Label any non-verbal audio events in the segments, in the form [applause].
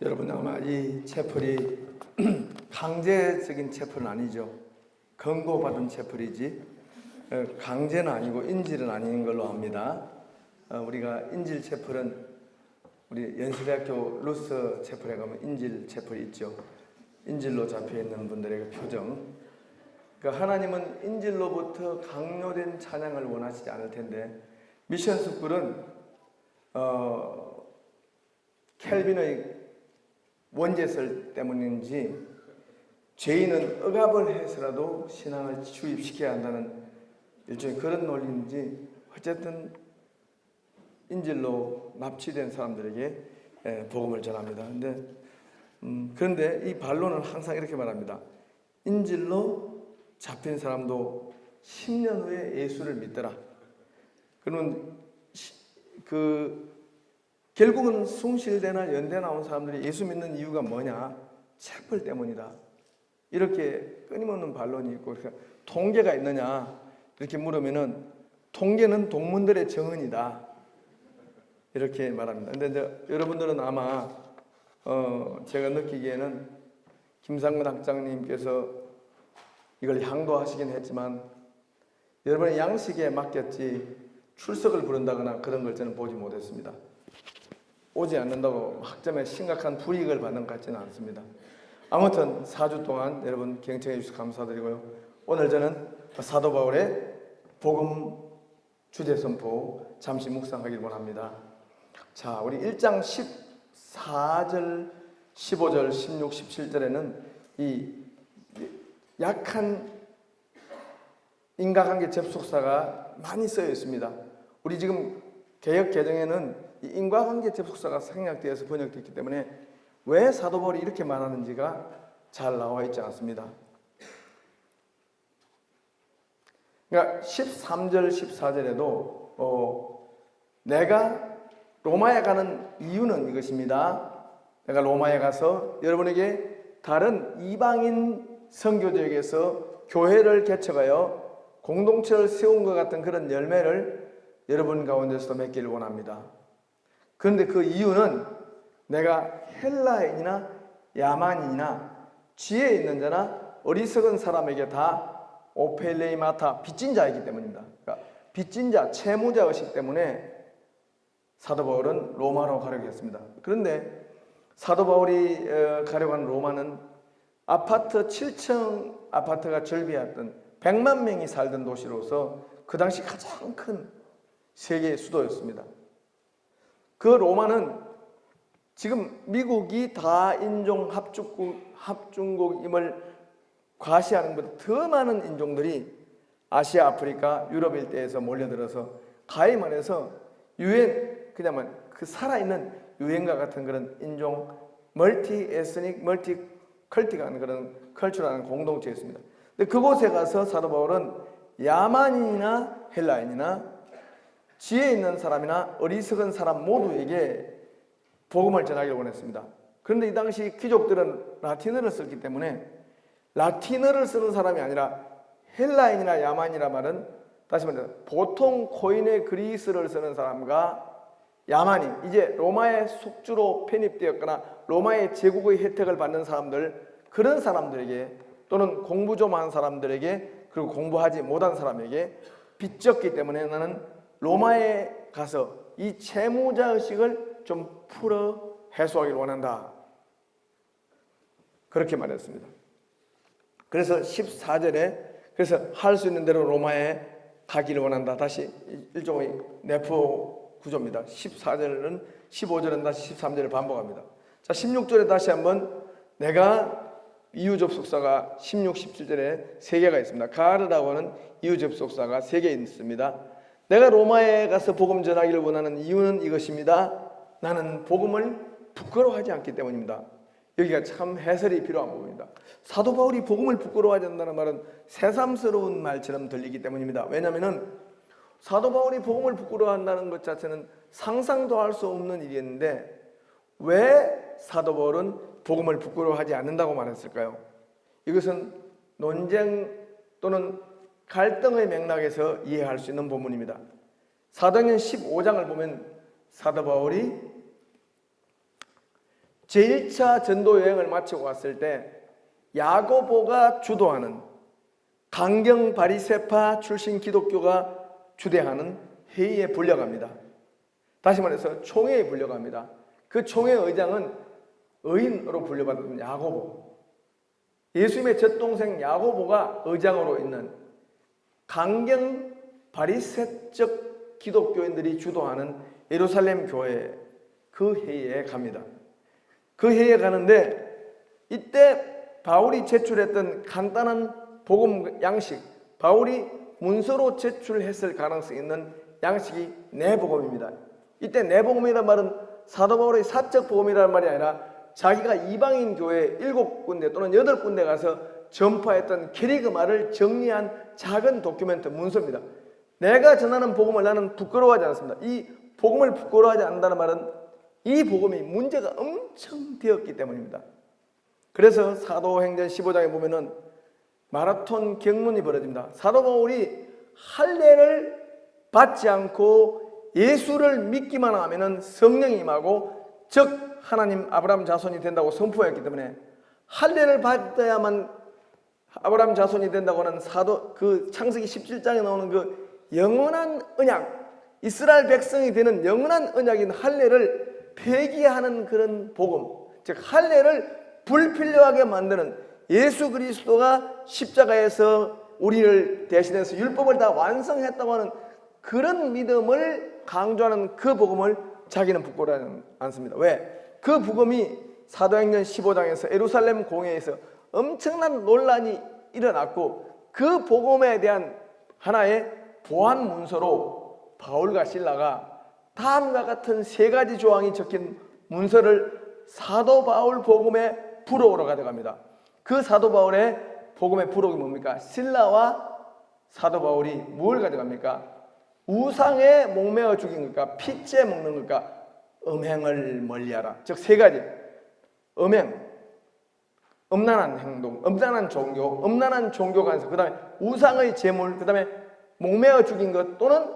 여러분 아마 이 채플이 [clears throat] 강제적인 채플은 아니죠. 권고받은 채플이지 어, 강제는 아니고 인질은 아닌 걸로 압니다. 어, 우리가 인질 채플은 우리 연세대학교 루스 채플에 가면 인질 채플이 있죠. 인질로 잡혀 있는 분들의 그 표정. 그러니까 하나님은 인질로부터 강요된 찬양을 원하시지 않을 텐데 미션 스쿨은 어, 켈빈의 원죄설 때문인지 죄인은 억압을 해서라도 신앙을 주입시켜야 한다는 일종의 그런 논리인지 어쨌든 인질로 납치된 사람들에게 예, 복음을 전합니다. 근데 음, 그런데 이 반론은 항상 이렇게 말합니다. 인질로 잡힌 사람도 10년 후에 예수를 믿더라. 그러면 시- 그 결국은 숭실대나 연대 나온 사람들이 예수 믿는 이유가 뭐냐? 채플 때문이다. 이렇게 끊임없는 반론이 있고 그러니까 통계가 있느냐 이렇게 물으면은 통계는 동문들의 정언이다. 이렇게 말합니다. 근데 이제 여러분들은 아마 어 제가 느끼기에는 김상근 학장님께서 이걸 향도하시긴 했지만 여러분의 양식에 맡겼지 출석을 부른다거나 그런 걸 저는 보지 못했습니다. 오지 않는다고 학점에 심각한 불이익을 받는 것 같지는 않습니다. 아무튼 4주 동안 여러분 경청해 주셔서 감사드리고요. 오늘 저는 사도 바울의 복음 주제 선포 잠시 묵상하길 원합니다. 자, 우리 1장 14절, 15절, 16, 17절에는 이 약한 인과관계 접속사가 많이 쓰여 있습니다. 우리 지금 개혁 개정에는 이 인과관계 접속사가 생략되어서 번역됐기 때문에 왜 사도 바울이 이렇게 말하는지가 잘 나와 있지 않습니다. 그러니까 13절, 14절에도 어, 내가 로마에 가는 이유는 이것입니다. 내가 로마에 가서 여러분에게 다른 이방인 선교지에게서 교회를 개척하여 공동체를 세운 것 같은 그런 열매를 여러분 가운데서도 맺기를 원합니다. 그런데 그 이유는 내가 헬라인이나 야만인이나 지혜 있는 자나 어리석은 사람에게 다 오펠레이마타 빚진 자이기 때문입니다. 그러니까 빚진 자, 채무자 의식 때문에 사도 바울은 로마로 가려고 했습니다. 그런데 사도 바울이 어, 가려고 한 로마는 아파트 7층 아파트가 절비했던 100만 명이 살던 도시로서 그 당시 가장 큰 세계 수도였습니다. 그 로마는 지금 미국이 다 인종 합중국, 합중국임을 과시하는 것보다 더 많은 인종들이 아시아, 아프리카, 유럽 일대에서 몰려들어서 가히 말해서 유엔 그냥 그 살아있는 유엔과 같은 그런 인종 멀티 에스닉 멀티 컬티가는 그런 컬처라는 공동체였습니다. 근데 그곳에 가서 사도 바울은 야만인이나 헬라인이나 지혜 있는 사람이나 어리석은 사람 모두에게 복음을 전하기를 원했습니다. 그런데 이 당시 귀족들은 라틴어를 썼기 때문에 라틴어를 쓰는 사람이 아니라 헬라인이나 야만이라 말은 다시 말해서 보통 코인의 그리스를 쓰는 사람과 야만인 이제 로마의 속주로 편입되었거나 로마의 제국의 혜택을 받는 사람들 그런 사람들에게 또는 공부 좀 한 사람들에게 그리고 공부하지 못한 사람에게 빚졌기 때문에 나는 로마에 가서 이 채무자 의식을 좀 풀어 해소하기를 원한다. 그렇게 말했습니다. 그래서 14절에 그래서 할 수 있는 대로 로마에 가기를 원한다. 다시 일종의 내포 구조입니다. 14절은 15절은 다시 13절을 반복합니다. 자, 16절에 다시 한번 내가 이유 접속사가 16, 17절에 세 개가 있습니다. 가르라고 하는 이유 접속사가 세 개 있습니다. 내가 로마에 가서 복음 전하기를 원하는 이유는 이것입니다. 나는 복음을 부끄러워하지 않기 때문입니다. 여기가 참 해설이 필요한 부분입니다. 사도 바울이 복음을 부끄러워하지 않는다는 말은 새삼스러운 말처럼 들리기 때문입니다. 왜냐하면 사도 바울이 복음을 부끄러워한다는 것 자체는 상상도 할 수 없는 일이었는데 왜 사도 바울은 복음을 부끄러워하지 않는다고 말했을까요? 이것은 논쟁 또는 갈등의 맥락에서 이해할 수 있는 부분입니다. 사도행전 15장을 보면 사도 바울이 제1차 전도 여행을 마치고 왔을 때 야고보가 주도하는 강경 바리세파 출신 기독교가 주대하는 회의에 불려갑니다. 다시 말해서 총회에 불려갑니다. 그 총회 의장은 의인으로 불려받은 야고보. 예수님의 젖동생 야고보가 의장으로 있는 강경 바리새적 기독교인들이 주도하는 예루살렘 교회 그 회의에 갑니다. 그 회의에 가는데 이때 바울이 제출했던 간단한 복음 양식, 바울이 문서로 제출했을 가능성이 있는 양식이 내복음입니다. 이때 내복음이라는 말은 사도 바울의 사적 복음이라는 말이 아니라 자기가 이방인 교회 일곱 군데 또는 여덟 군데 가서 전파했던 캐리그마를 정리한 작은 도큐멘트 문서입니다. 내가 전하는 복음을 나는 부끄러워하지 않습니다. 이 복음을 부끄러워하지 않는다는 말은 이 복음이 문제가 엄청 되었기 때문입니다. 그래서 사도행전 15장에 보면은 마라톤 경문이 벌어집니다. 사도 바울이 할례를 받지 않고 예수를 믿기만 하면은 성령이 임하고 즉 하나님 아브라함 자손이 된다고 선포했기 때문에 할례를 받아야만 아브라함 자손이 된다고 하는 사도 그 창세기 17장에 나오는 그 영원한 언약 이스라엘 백성이 되는 영원한 언약인 할례를 폐기하는 그런 복음 즉 할례를 불필요하게 만드는 예수 그리스도가 십자가에서 우리를 대신해서 율법을 다 완성했다고 하는 그런 믿음을 강조하는 그 복음을 자기는 부끄러워하지 않습니다. 왜? 그 복음이 사도행전 15장에서 예루살렘 공회에서 엄청난 논란이 일어났고 그 복음에 대한 하나의 보안 문서로 바울과 신라가 다음과 같은 세 가지 조항이 적힌 문서를 사도 바울 복음의 부록으로 가져갑니다. 그 사도 바울의 복음의 부록이 뭡니까? 신라와 사도 바울이 뭘 가져갑니까? 우상에 목매어 죽인 걸까? 피째 먹는 걸까? 음행을 멀리하라. 즉 세 가지. 음행, 음란한 행동, 음란한 종교, 음란한 종교 간섭, 그 다음에 우상의 제물, 그 다음에 목매어 죽인 것 또는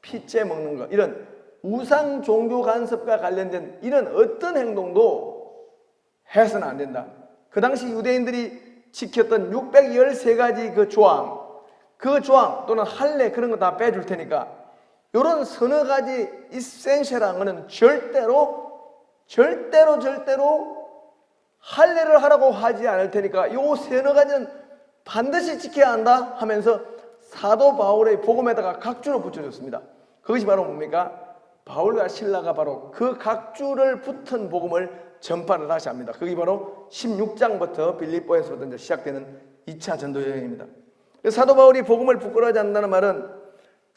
피째 먹는 것 이런 우상 종교 간섭과 관련된 이런 어떤 행동도 해서는 안 된다. 그 당시 유대인들이 지켰던 613가지 그 조항, 그 조항 또는 할례 그런 거 다 빼줄 테니까 이런 서너 가지 이센셜한 거는 절대로 절대로 절대로 할례를 하라고 하지 않을 테니까 요 서너 가지는 반드시 지켜야 한다 하면서 사도 바울의 복음에다가 각주를 붙여줬습니다. 그것이 바로 뭡니까? 바울과 신라가 바로 그 각주를 붙은 복음을 전파를 다시 합니다. 그게 바로 16장부터 빌립보에서부터 이제 시작되는 2차 전도 여행입니다. 사도 바울이 복음을 부끄러워하지 않는다는 말은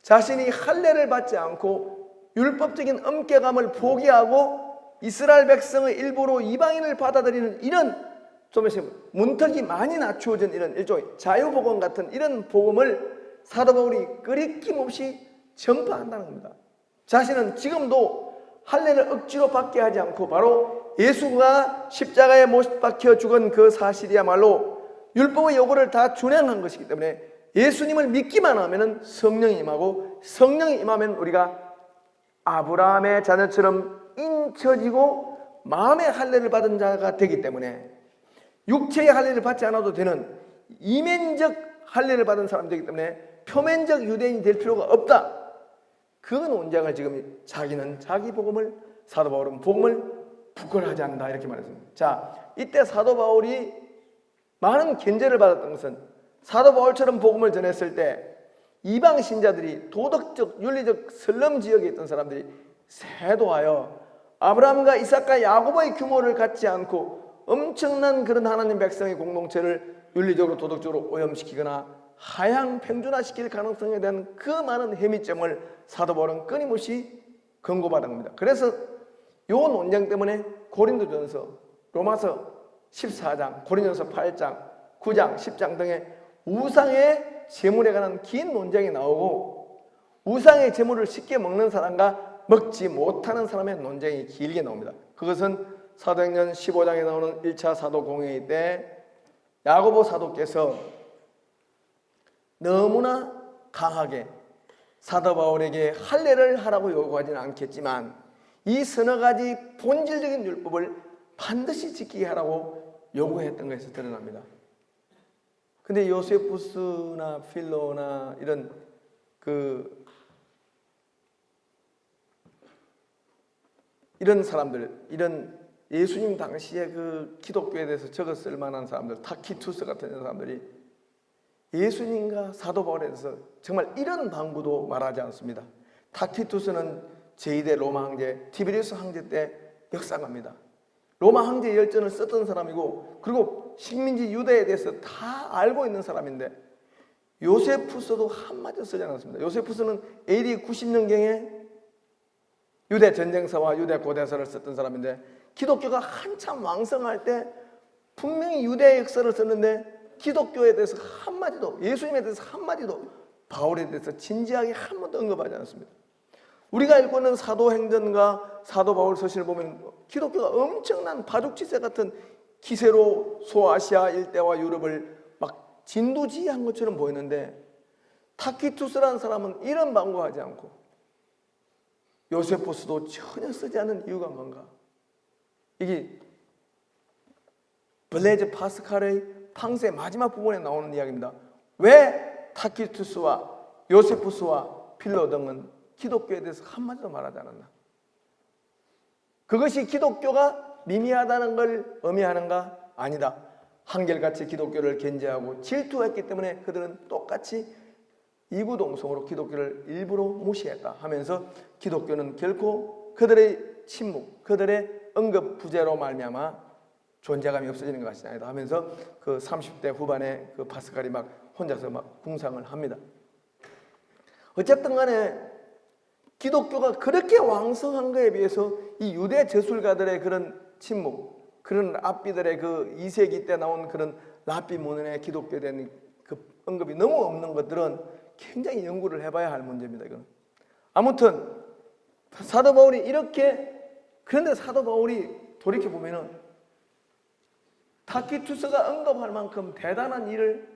자신이 할례를 받지 않고 율법적인 엄격함을 포기하고 이스라엘 백성의 일부로 이방인을 받아들이는 이런 좀 문턱이 많이 낮추어진 이런 일종의 자유복음 같은 이런 복음을 사도 바울이 끄리낌 없이 전파한다는 겁니다. 자신은 지금도 할례를 억지로 받게 하지 않고 바로 예수가 십자가에 못 박혀 죽은 그 사실이야말로 율법의 요구를 다 준행한 것이기 때문에 예수님을 믿기만 하면은 성령이 임하고 성령이 임하면 우리가 아브라함의 자녀처럼 인쳐지고 마음의 할례를 받은 자가 되기 때문에 육체의 할례를 받지 않아도 되는 이면적 할례를 받은 사람이 되기 때문에 표면적 유대인이 될 필요가 없다. 그 논장을 지금 자기는 자기 복음을 사도 바울은 복음을 부끄러워하지 않는다 이렇게 말했습니다. 자, 이때 사도 바울이 많은 견제를 받았던 것은 사도 바울처럼 복음을 전했을 때 이방 신자들이 도덕적 윤리적 설렘 지역에 있던 사람들이 세도하여 아브라함과 이삭과 야곱의 규모를 갖지 않고 엄청난 그런 하나님 백성의 공동체를 윤리적으로 도덕적으로 오염시키거나 하향 평준화시킬 가능성에 대한 그 많은 해미점을 사도 바울은 끊임없이 권고받은 겁니다. 그래서 요 논쟁 때문에 고린도전서, 로마서 14장, 고린도전서 8장, 9장, 10장 등의 우상의 제물에 관한 긴 논쟁이 나오고 우상의 제물을 쉽게 먹는 사람과 먹지 못하는 사람의 논쟁이 길게 나옵니다. 그것은 사도행전 15장에 나오는 1차 사도 공회의 때 야고보 사도께서 너무나 강하게 사도 바울에게 할례를 하라고 요구하지는 않겠지만 이 서너 가지 본질적인 율법을 반드시 지키게 하라고 요구했던 것에서 드러납니다. 근데 요세푸스나 필로나 이런 그 이런 사람들, 이런 예수님 당시에 그 기독교에 대해서 적었을 만한 사람들, 타키투스 같은 사람들이 예수님과 사도 바울에 대해서 정말 이런 방구도 말하지 않습니다. 타키투스는 제2대 로마 황제 티베리우스 황제 때 역사갑니다. 로마 황제 열전을 썼던 사람이고 그리고 식민지 유대에 대해서 다 알고 있는 사람인데 요세푸스도 한마디도 쓰지 않았습니다. 요세푸스는 AD 90년경에 유대 전쟁서와 유대 고대서를 썼던 사람인데 기독교가 한참 왕성할 때 분명히 유대 역사를 썼는데 기독교에 대해서 한마디도 예수님에 대해서 한마디도 바울에 대해서 진지하게 한 번도 언급하지 않았습니다. 우리가 읽고 있는 사도행전과 사도 바울 서신을 보면 기독교가 엄청난 바둑지세 같은 기세로 소아시아 일대와 유럽을 막 진두지휘한 것처럼 보이는데 타키투스라는 사람은 이런 방구하지 않고 요세포스도 전혀 쓰지 않은 이유가 뭔가? 이게 블레즈 파스칼의 팡스의 마지막 부분에 나오는 이야기입니다. 왜 타키투스와 요세푸스와 필로 등은 기독교에 대해서 한마디도 말하지 않았나? 그것이 기독교가 미미하다는 걸 의미하는가? 아니다. 한결같이 기독교를 견제하고 질투했기 때문에 그들은 똑같이 이구동성으로 기독교를 일부러 무시했다 하면서 기독교는 결코 그들의 침묵, 그들의 언급 부재로 말미암아 존재감이 없어지는 것이 아니다 하면서 그 30대 후반에 그 파스칼이 막 혼자서 막 궁상을 합니다. 어쨌든 간에 기독교가 그렇게 왕성한 것에 비해서 이 유대 저술가들의 그런 침묵, 그런 랍비들의 그 2세기 때 나온 그런 랍비 문헌의 기독교에 대한 그 언급이 너무 없는 것들은 굉장히 연구를 해봐야 할 문제입니다. 이건 아무튼 사도 바울이 이렇게 그런데 사도 바울이 돌이켜 보면은 타키투스가 언급할 만큼 대단한 일을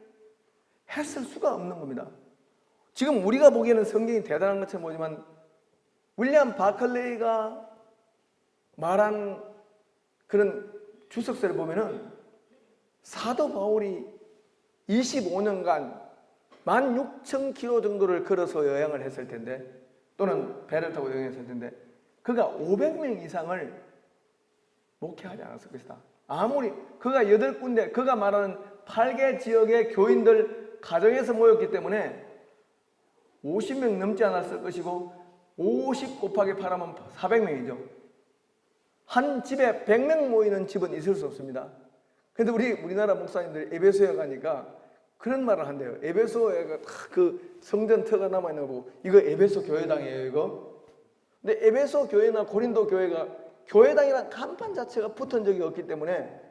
했을 수가 없는 겁니다. 지금 우리가 보기에는 성경이 대단한 것처럼 보지만 윌리엄 바클레이가 말한 그런 주석서를 보면은 사도 바울이 25년간 16,000km 정도를 걸어서 여행을 했을 텐데 또는 배를 타고 여행했을 텐데 그가 500명 이상을 목회하지 않았을 것이다. 아무리 그가 여덟 군데 그가 말하는 8개 지역의 교인들 가정에서 모였기 때문에 50명 넘지 않았을 것이고 50 곱하기 8하면 400명이죠. 한 집에 100명 모이는 집은 있을 수 없습니다. 근데 우리 우리나라 목사님들 에베소에 가니까 그런 말을 한대요. 에베소에 그 성전 터가 남아 있는 거 보고 이거 에베소 교회당이에요, 이거. 근데 에베소 교회나 고린도 교회가 교회당이란 간판 자체가 붙은 적이 없기 때문에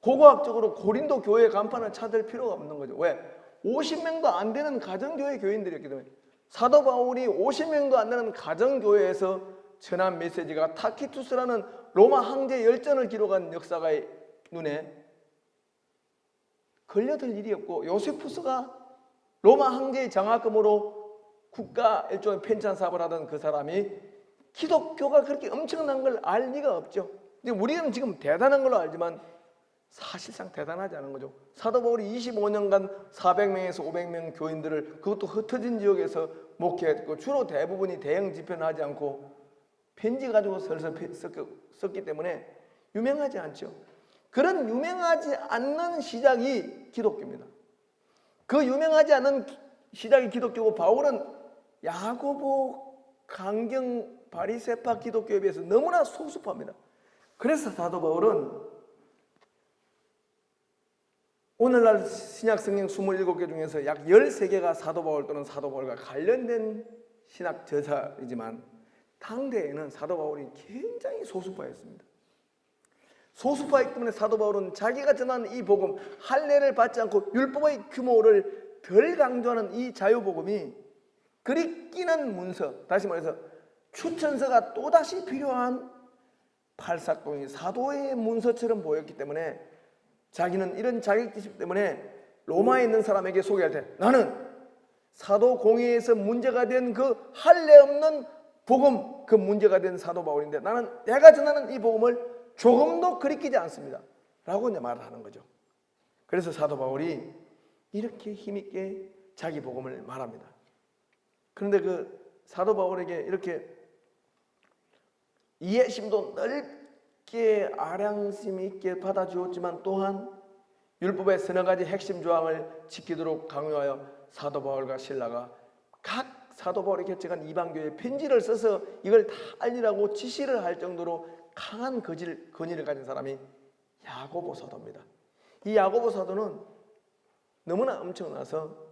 고고학적으로 고린도 교회 간판을 찾을 필요가 없는 거죠. 왜? 50명도 안 되는 가정교회 교인들이었기 때문에 사도 바울이 50명도 안 되는 가정교회에서 전한 메시지가 타키투스라는 로마 황제 열전을 기록한 역사가의 눈에 걸려들 일이었고 요세푸스가 로마 황제의 장학금으로 국가 일종의 편찬 사업을 하던 그 사람이 기독교가 그렇게 엄청난 걸 알 리가 없죠. 근데 우리는 지금 대단한 걸로 알지만 사실상 대단하지 않은 거죠. 사도 바울이 25년간 400명에서 500명 교인들을 그것도 흩어진 지역에서 목회했고 주로 대부분이 대형 집회는 하지 않고 편지 가지고 설설 썼기 때문에 유명하지 않죠. 그런 유명하지 않는 시작이 기독교입니다. 그 유명하지 않은 시작이 기독교고 바울은 야고보 강경 바리세파 기독교에 비해서 너무나 소수파입니다. 그래서 사도 바울은 오늘날 신약 성경 27개 중에서 약 13개가 사도 바울 또는 사도 바울과 관련된 신학 저자이지만 당대에는 사도 바울이 굉장히 소수파였습니다. 소수파이기 때문에 사도 바울은 자기가 전하는 이 복음 할례를 받지 않고 율법의 규모를 덜 강조하는 이 자유복음이 그리 끼는 문서 다시 말해서 추천서가 또다시 필요한 팔삭동이 사도의 문서처럼 보였기 때문에 자기는 이런 자격지심 때문에 로마에 있는 사람에게 소개할 때 나는 사도 공회에서 문제가 된 그 할례 없는 복음 그 문제가 된 사도 바울인데 나는 내가 전하는 이 복음을 조금도 그리키지 않습니다. 라고 이제 말을 하는 거죠. 그래서 사도 바울이 이렇게 힘있게 자기 복음을 말합니다. 그런데 그 사도 바울에게 이렇게 이해심도 넓게 아량심 있게 받아주었지만 또한 율법의 서너 가지 핵심 조항을 지키도록 강요하여 사도 바울과 신라가 각 사도 바울이 개척한 이방교회 편지를 써서 이걸 다 알리라고 지시를 할 정도로 강한 거질, 권위를 가진 사람이 야고보 사도입니다. 이 야고보 사도는 너무나 엄청나서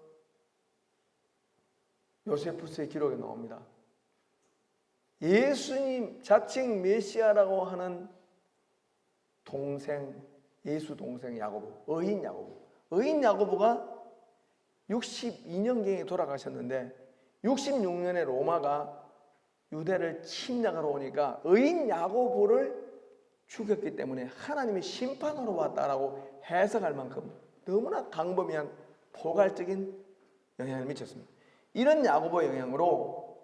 요세푸스의 기록에 나옵니다. 예수님 자칭 메시아라고 하는 동생 예수 동생 야고보 의인 야고보 의인 야고보가 62년경에 돌아가셨는데 66년에 로마가 유대를 침략하러 오니까 의인 야고보를 죽였기 때문에 하나님의 심판으로 왔다라고 해석할 만큼 너무나 강범위한 포괄적인 영향을 미쳤습니다. 이런 야고보의 영향으로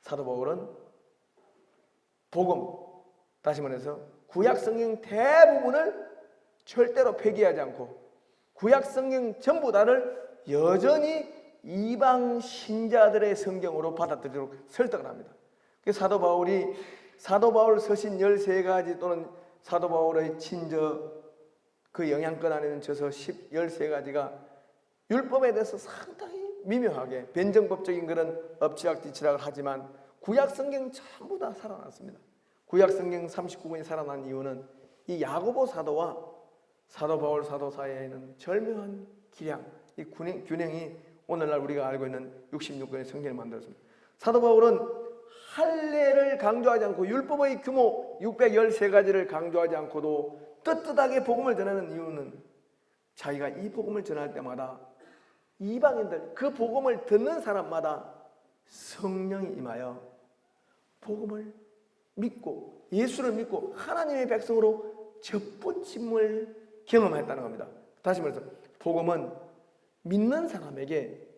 사도 바울은 복음 다시 말해서 구약 성경 대부분을 절대로 폐기하지 않고 구약 성경 전부 다를 여전히 이방 신자들의 성경으로 받아들이도록 설득을 합니다. 그 사도 바울이 사도 바울 서신 13가지 또는 사도 바울의 친저 그 영향권 안에 는 저서 10, 13가지가 율법에 대해서 상당히 미묘하게 변정법적인 그런 엎치락뒤치락을 하지만 구약 성경 전부 다 살아났습니다. 구약 성경 39권이 살아난 이유는 이 야고보 사도와 사도 바울 사도 사이에는 절묘한 기량, 이 균형- 균형이 오늘날 우리가 알고 있는 66권의 성경을 만들었습니다. 사도 바울은 할례를 강조하지 않고 율법의 규모 613가지를 강조하지 않고도 떳떳하게 복음을 전하는 이유는 자기가 이 복음을 전할 때마다 이방인들 그 복음을 듣는 사람마다 성령이 임하여 복음을 믿고 예수를 믿고 하나님의 백성으로 접붙임을 경험했다는 겁니다. 다시 말해서 복음은 믿는 사람에게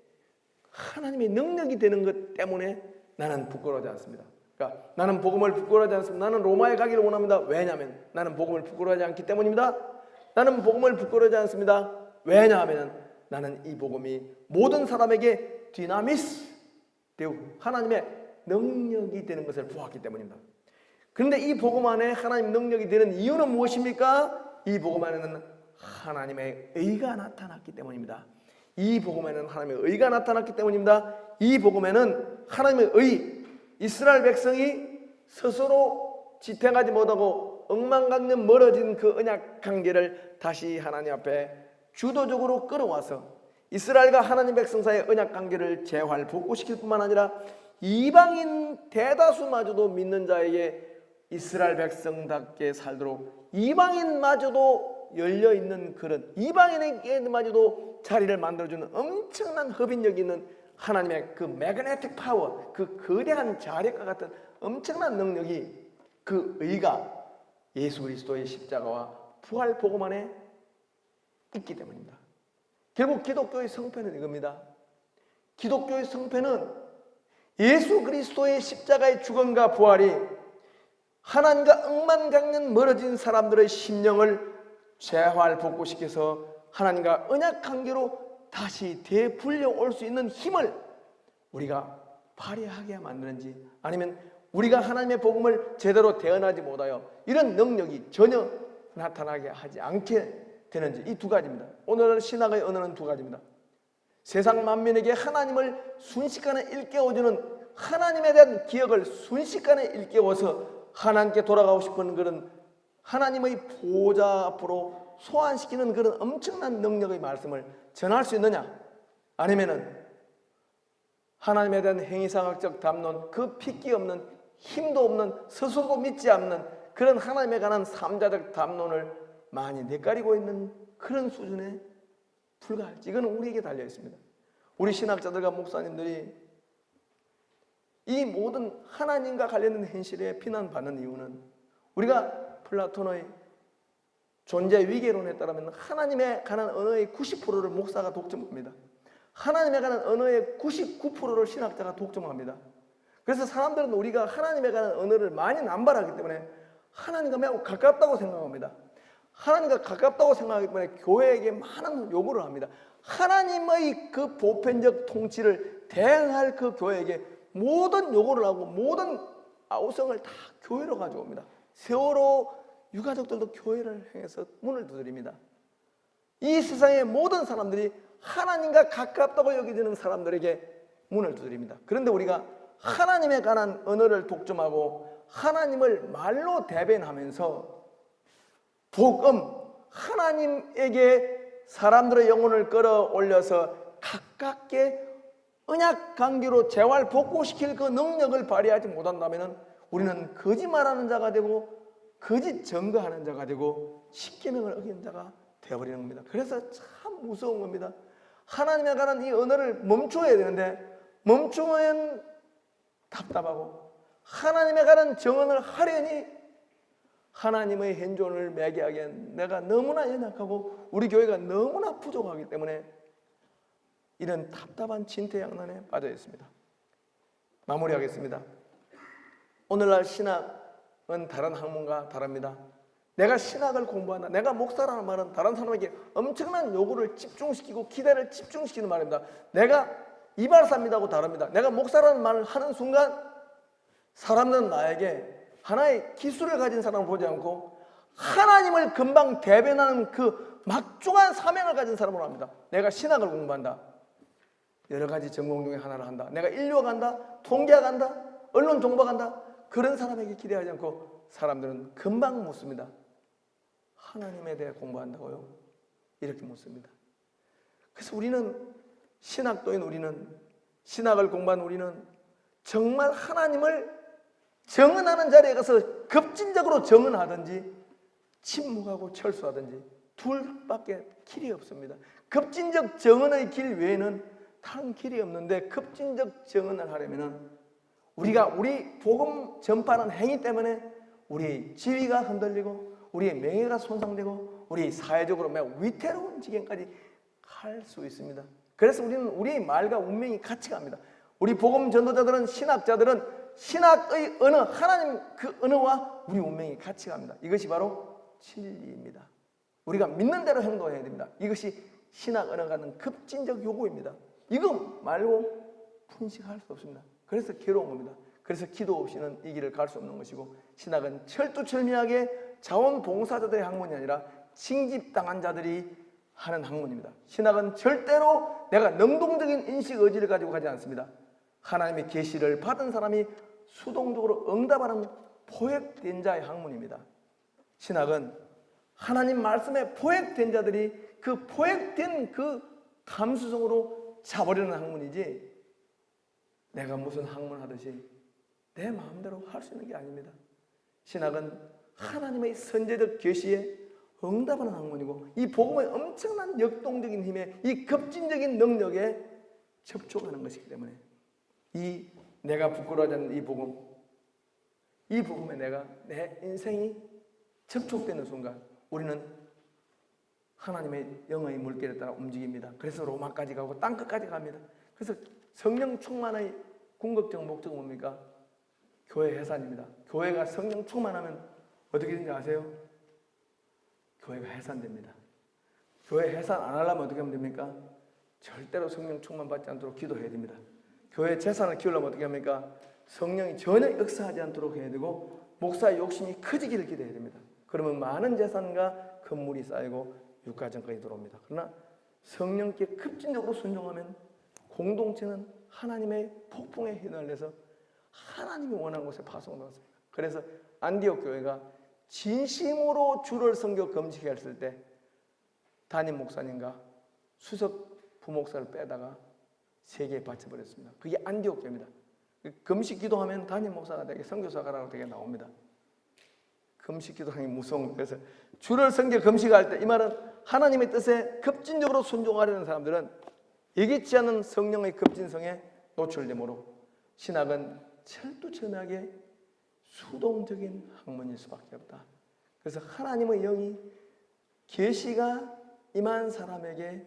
하나님의 능력이 되는 것 때문에 나는 부끄러워하지 않습니다. 그러니까 나는 복음을 부끄러워하지 않습니다. 나는 로마에 가기를 원합니다. 왜냐하면 나는 복음을 부끄러워하지 않기 때문입니다. 나는 복음을 부끄러워하지 않습니다. 왜냐하면 나는 이 복음이 모든 사람에게 디나미스 되고 하나님의 능력이 되는 것을 보았기 때문입니다. 그런데 이 복음 안에 하나님 능력이 되는 이유는 무엇입니까? 이 복음 안에는 하나님의 의가 나타났기 때문입니다. 이 복음에는 하나님의 의가 나타났기 때문입니다. 이 복음에는 하나님의 의, 이스라엘 백성이 스스로 지탱하지 못하고 억만강년 멀어진 그 언약 관계를 다시 하나님 앞에 주도적으로 끌어와서 이스라엘과 하나님 백성 사이의 언약 관계를 재활 복구시킬 뿐만 아니라 이방인 대다수마저도 믿는 자에게 이스라엘 백성답게 살도록 이방인마저도 열려 있는 그런 이방인에게마저도 자리를 만들어주는 엄청난 흡인력 있는 하나님의 그 매그네틱 파워, 그 거대한 자력과 같은 엄청난 능력이 그 의가 예수 그리스도의 십자가와 부활 복음 안에 있기 때문입니다. 결국 기독교의 성패는 이겁니다. 기독교의 성패는 예수 그리스도의 십자가의 죽음과 부활이 하나님과 억만강년 멀어진 사람들의 심령을 재활 복구시켜서 하나님과 언약 관계로 다시 되풀려 올 수 있는 힘을 우리가 발휘하게 만드는지 아니면 우리가 하나님의 복음을 제대로 대언하지 못하여 이런 능력이 전혀 나타나게 하지 않게 되는지 이 두 가지입니다. 오늘 신학의 언어는 두 가지입니다. 세상 만민에게 하나님을 순식간에 일깨워주는 하나님에 대한 기억을 순식간에 일깨워서 하나님께 돌아가고 싶은 그런 하나님의 보좌 앞으로 소환시키는 그런 엄청난 능력의 말씀을 전할 수 있느냐? 아니면은 하나님에 대한 행위상학적 담론, 그 핏기 없는 힘도 없는 스스로도 믿지 않는 그런 하나님에 관한 삼자적 담론을 많이 내가리고 있는 그런 수준에 불과할지 이건 우리에게 달려 있습니다. 우리 신학자들과 목사님들이 이 모든 하나님과 관련된 현실에 비난받는 이유는 우리가 플라톤의 존재 위계론에 따르면 하나님에 관한 언어의 90%를 목사가 독점합니다. 하나님에 관한 언어의 99%를 신학자가 독점합니다. 그래서 사람들은 우리가 하나님에 관한 언어를 많이 남발하기 때문에 하나님과 매우 가깝다고 생각합니다. 하나님과 가깝다고 생각하기 때문에 교회에게 많은 요구를 합니다. 하나님의 그 보편적 통치를 대행할 그 교회에게 모든 요구를 하고 모든 아우성을 다 교회로 가져옵니다. 세월호 유가족들도 교회를 향해서 문을 두드립니다. 이 세상의 모든 사람들이 하나님과 가깝다고 여기지는 사람들에게 문을 두드립니다. 그런데 우리가 하나님에 관한 언어를 독점하고 하나님을 말로 대변하면서 복음 하나님에게 사람들의 영혼을 끌어올려서 가깝게 언약 관계로 재활 복구시킬 그 능력을 발휘하지 못한다면 우리는 거짓말하는 자가 되고 거짓 증거하는 자가 되고 십계명을 어기는 자가 되어버리는 겁니다. 그래서 참 무서운 겁니다. 하나님에 관한 이 언어를 멈춰야 되는데 멈추면 답답하고 하나님에 관한 정언을 하려니 하나님의 현존을 매개하기엔 내가 너무나 연약하고 우리 교회가 너무나 부족하기 때문에 이런 답답한 진퇴양난에 빠져 있습니다. 마무리하겠습니다. 오늘날 신학은 다른 학문과 다릅니다. 내가 신학을 공부한다. 내가 목사라는 말은 다른 사람에게 엄청난 요구를 집중시키고 기대를 집중시키는 말입니다. 내가 이발사입니다고 다릅니다. 내가 목사라는 말을 하는 순간 사람들은 나에게 하나의 기술을 가진 사람을 보지 않고 하나님을 금방 대변하는 그 막중한 사명을 가진 사람으로 합니다. 내가 신학을 공부한다. 여러 가지 전공 중에 하나를 한다. 내가 인류학 한다. 통계학 한다. 언론 정보학 한다. 그런 사람에게 기대하지 않고 사람들은 금방 묻습니다. 하나님에 대해 공부한다고요? 이렇게 묻습니다. 그래서 우리는 신학도인 우리는 신학을 공부한 우리는 정말 하나님을 정언하는 자리에 가서 급진적으로 정언하든지 침묵하고 철수하든지 둘밖에 길이 없습니다. 급진적 정언의 길 외에는 다른 길이 없는데 급진적 정언을 하려면은 우리가 우리 복음 전파하는 행위 때문에 우리의 지위가 흔들리고 우리의 명예가 손상되고 우리 사회적으로 매우 위태로운 지경까지 갈 수 있습니다. 그래서 우리는 우리의 말과 운명이 같이 갑니다. 우리 복음 전도자들은 신학자들은 신학의 언어 하나님 그 언어와 우리 운명이 같이 갑니다. 이것이 바로 진리입니다. 우리가 믿는 대로 행동해야 됩니다. 이것이 신학 언어가는 급진적 요구입니다. 이거 말고 분식할 수 없습니다. 그래서 괴로운 겁니다. 그래서 기도 없이는 이 길을 갈 수 없는 것이고 신학은 철두철미하게 자원봉사자들의 학문이 아니라 징집당한 자들이 하는 학문입니다. 신학은 절대로 내가 능동적인 인식 의지를 가지고 가지 않습니다. 하나님의 계시를 받은 사람이 수동적으로 응답하는 포획된 자의 학문입니다. 신학은 하나님 말씀에 포획된 자들이 그 포획된 그 감수성으로 자버리는 학문이지 내가 무슨 학문 하듯이 내 마음대로 할 수 있는 게 아닙니다. 신학은 하나님의 선제적 계시에 응답하는 학문이고 이 복음의 엄청난 역동적인 힘에 이 급진적인 능력에 접촉하는 것이기 때문에 이 내가 부끄러워하지 않는 이 복음 이 복음에 내가 내 인생이 접촉되는 순간 우리는 하나님의 영의 물결에 따라 움직입니다. 그래서 로마까지 가고 땅끝까지 갑니다. 그래서 성령 충만의 궁극적 목적은 뭡니까? 교회 해산입니다. 교회가 성령 충만하면 어떻게 되는지 아세요? 교회가 해산됩니다. 교회 해산 안 하려면 어떻게 하면 됩니까? 절대로 성령 충만 받지 않도록 기도해야 됩니다. 교회 재산을 키우려면 어떻게 합니까? 성령이 전혀 역사하지 않도록 해야 되고 목사의 욕심이 커지기를 기대해야 됩니다. 그러면 많은 재산과 건물이 쌓이고 육가정까지 들어옵니다. 그러나 성령께 급진적으로 순종하면 공동체는 하나님의 폭풍에 휘날려서 하나님이 원하는 곳에 파송되었습니다. 그래서 안디옥 교회가 진심으로 주를 섬겨 금식해 했을 때 담임 목사님과 수석 부목사를 빼다가 세계에 바쳐버렸습니다. 그게 안디옥 교회입니다. 금식 기도하면 담임 목사가 되게 선교사가 라고 되게 나옵니다. 금식 기도하기 무서운 거예요. 그래서 주를 섬겨 금식할 때 이 말은 하나님의 뜻에 급진적으로 순종하려는 사람들은 예기치 않은 성령의 급진성에 노출되므로 신학은 철두철미하게 수동적인 학문일 수밖에 없다. 그래서 하나님의 영이 계시가 임한 사람에게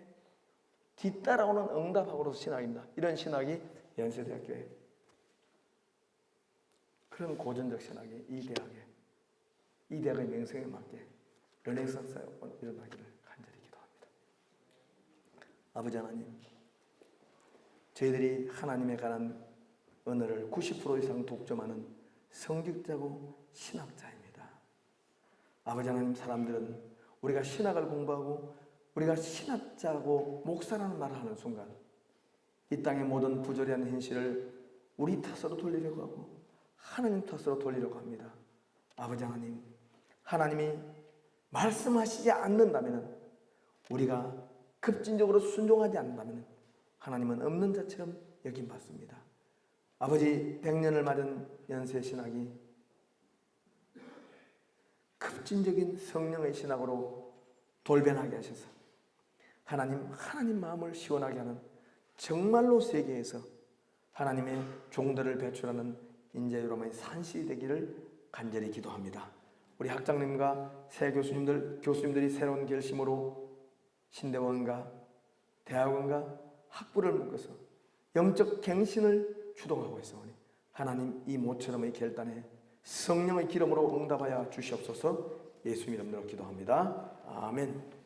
뒤따라오는 응답학으로 신학입니다. 이런 신학이 연세대학교에 그런 고전적 신학이 이 대학에 이 대학의 명성에 맞게 르네상스가 일어나기를 간절히 기도합니다. 아버지 하나님, 저희들이 하나님에 관한 언어를 90% 이상 독점하는 성직자고 신학자입니다. 아버지 하나님 사람들은 우리가 신학을 공부하고 우리가 신학자고 목사라는 말을 하는 순간 이 땅의 모든 부조리한 현실을 우리 탓으로 돌리려고 하고 하나님 탓으로 돌리려고 합니다. 아버지 하나님, 하나님이 말씀하시지 않는다면 우리가 급진적으로 순종하지 않는다면 하나님은 없는 자처럼 여김 받습니다. 아버지 100년을 맞은 연세 신학이 급진적인 성령의 신학으로 돌변하게 하셔서 하나님 하나님 마음을 시원하게 하는 정말로 세계에서 하나님의 종들을 배출하는 인재 여러분의 산시 되기를 간절히 기도합니다. 우리 학장님과 새 교수님들 교수님들이 새로운 결심으로 신대원과 대학원과 학부를 묶어서 영적 갱신을 주동하고 있사오니 하나님 이 모처럼의 결단에 성령의 기름으로 응답하여 주시옵소서 예수 이름으로 기도합니다. 아멘.